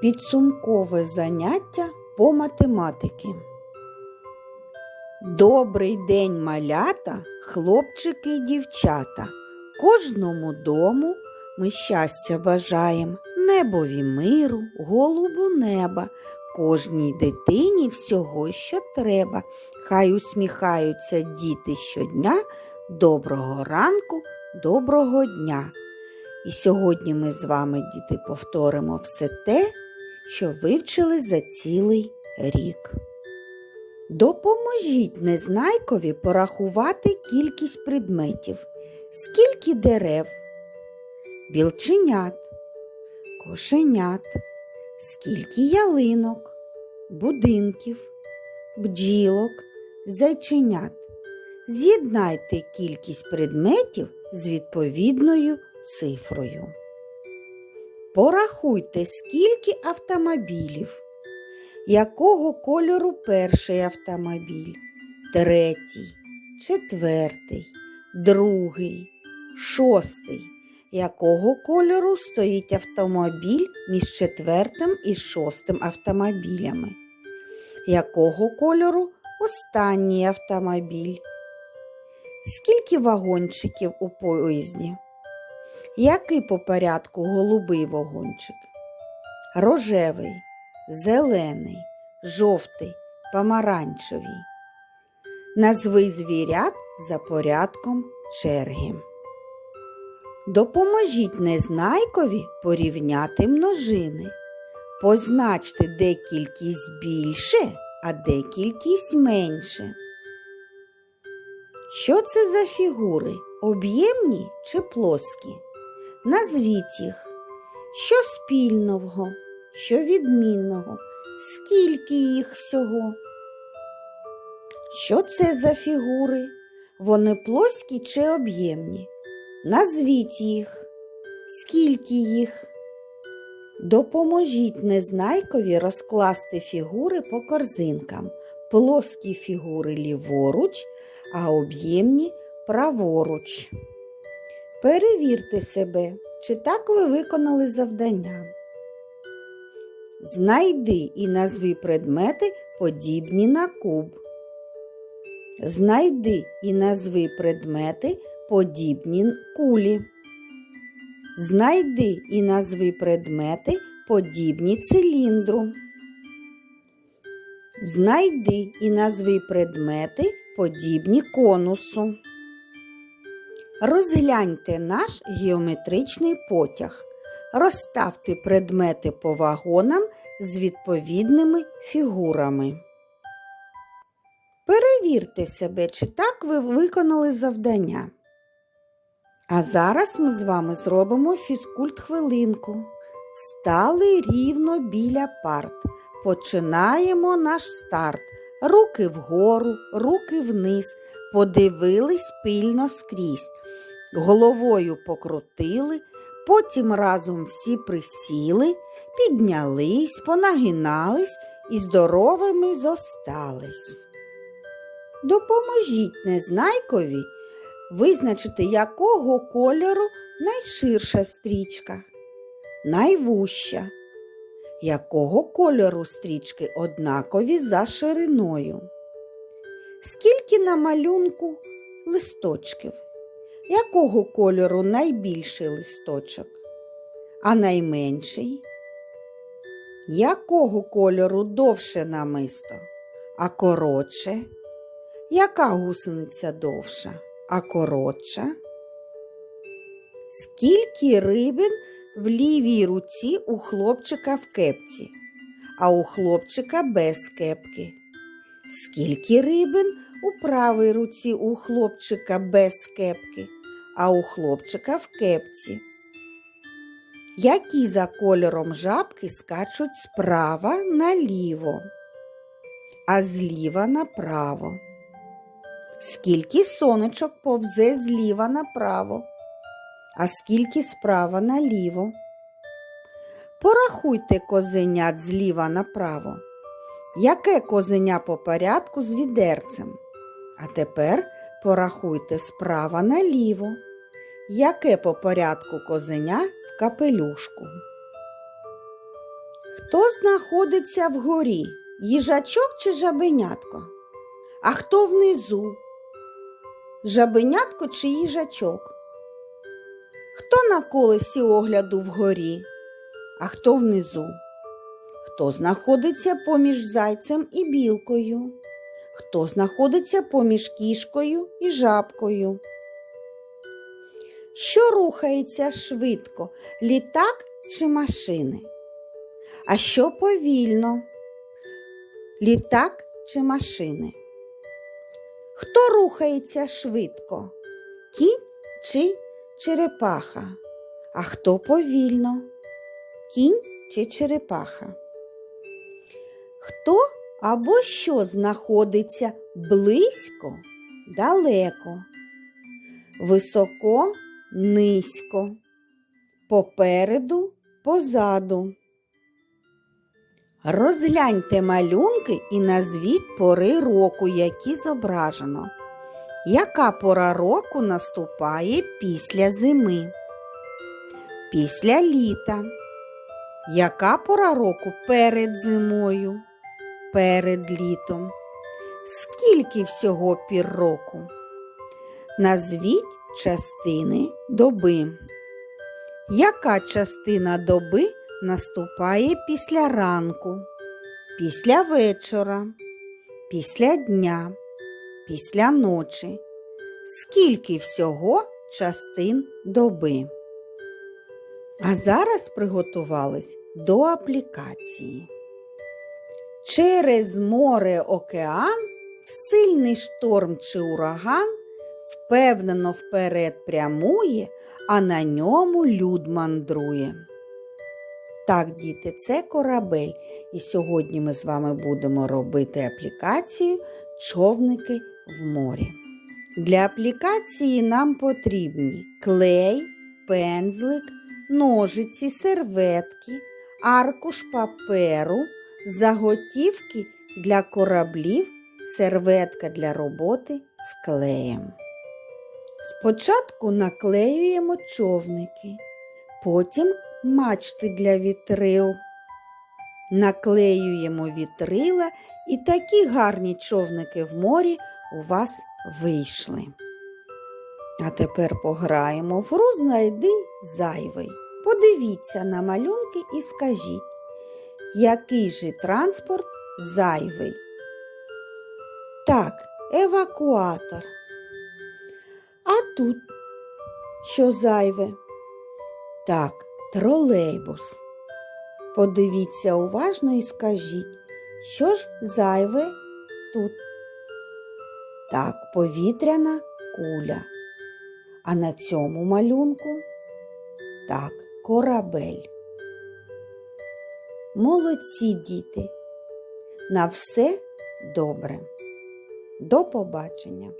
Підсумкове заняття по математики. Добрий день, малята, хлопчики і дівчата. Кожному дому ми щастя бажаєм, небові миру, голубу неба, кожній дитині всього, що треба. Хай усміхаються діти щодня. Доброго ранку, доброго дня! І сьогодні ми з вами, діти, повторимо все те, що вивчили за цілий рік. Допоможіть незнайкові порахувати кількість предметів, скільки дерев, білченят, кошенят, скільки ялинок, будинків, бджілок, зайченят. З'єднайте кількість предметів з відповідною цифрою. Порахуйте, скільки автомобілів, якого кольору перший автомобіль, третій, четвертий, другий, шостий. Якого кольору стоїть автомобіль між четвертим і шостим автомобілями? Якого кольору останній автомобіль? Скільки вагончиків у поїзді? Який по порядку голубий вагончик? Рожевий, зелений, жовтий, помаранчевий. Назви звірят за порядком черги. Допоможіть незнайкові порівняти множини. Позначте, де кількість більше, а де кількість менше. Що це за фігури? Об'ємні чи плоскі? Назвіть їх. Що спільного, що відмінного, скільки їх всього? Що це за фігури? Вони плоскі чи об'ємні? Назвіть їх, скільки їх. Допоможіть незнайкові розкласти фігури по корзинкам. Плоскі фігури ліворуч, а об'ємні праворуч. Перевірте себе, чи так ви виконали завдання. Знайди і назви предмети, подібні на куб. Знайди і назви предмети, подібні кулі. Знайди і назви предмети, подібні циліндру. Знайди і назви предмети, подібні конусу. Розгляньте наш геометричний потяг. Розставте предмети по вагонам з відповідними фігурами. Перевірте себе, чи так ви виконали завдання. А зараз ми з вами зробимо фізкульт хвилинку. Встали рівно біля парт. Починаємо наш старт. Руки вгору, руки вниз. Подивились пильно скрізь. Головою покрутили, потім разом всі присіли, піднялись, понагинались і здоровими зостались. Допоможіть незнайкові визначити, якого кольору найширша стрічка, найвуща, якого кольору стрічки однакові за шириною. Скільки на малюнку листочків? Якого кольору найбільший листочок, а найменший? Якого кольору довше намисто, а коротше? Яка гусениця довша, а коротша? Скільки рибин в лівій руці у хлопчика в кепці, а у хлопчика без кепки? Скільки рибин у правій руці у хлопчика без кепки, а у хлопчика в кепці? Які за кольором жабки скачуть справа наліво, а зліва направо? Скільки сонечок повзе зліва направо, а скільки справа наліво? Порахуйте козенят зліва направо. Яке козеня по порядку з відерцем? А тепер порахуйте справа наліво. Яке по порядку козеня в капелюшку? Хто знаходиться вгорі? Їжачок чи жабенятко? А хто внизу? Жабенятко чи їжачок? Хто на колесі огляду вгорі, а хто внизу? Хто знаходиться поміж зайцем і білкою? Хто знаходиться поміж кішкою і жабкою? Що рухається швидко, літак чи машини? А що повільно? Літак чи машини? Хто рухається швидко? Кінь чи черепаха? А хто повільно? Кінь чи черепаха? Хто або що знаходиться близько, далеко, високо, низько, попереду, позаду? Розгляньте малюнки і назвіть пори року, які зображено. Яка пора року наступає після зими? Після літа. Яка пора року перед зимою? Перед літом? Скільки всього пір року? Назвіть частини доби. Яка частина доби наступає після ранку, після вечора, після дня, після ночі? Скільки всього частин доби? А зараз приготувались до аплікації. Через море океан, в сильний шторм чи ураган впевнено вперед прямує, а на ньому люд мандрує. Так, діти, це корабель. І сьогодні ми з вами будемо робити аплікацію човники в морі. Для аплікації нам потрібні клей, пензлик, ножиці, серветки, аркуш паперу, заготівки для кораблів, серветка для роботи з клеєм. Спочатку наклеюємо човники, потім мачти для вітрил. Наклеюємо вітрила і такі гарні човники в морі у вас вийшли. А тепер пограємо в гру знайди зайвий. Подивіться на малюнки і скажіть, який же транспорт зайвий? Так, евакуатор. А тут що зайве? Так, тролейбус. Подивіться уважно і скажіть, що ж зайве тут? Так, повітряна куля. А на цьому малюнку так, корабель. Молодці діти. На все добре. До побачення!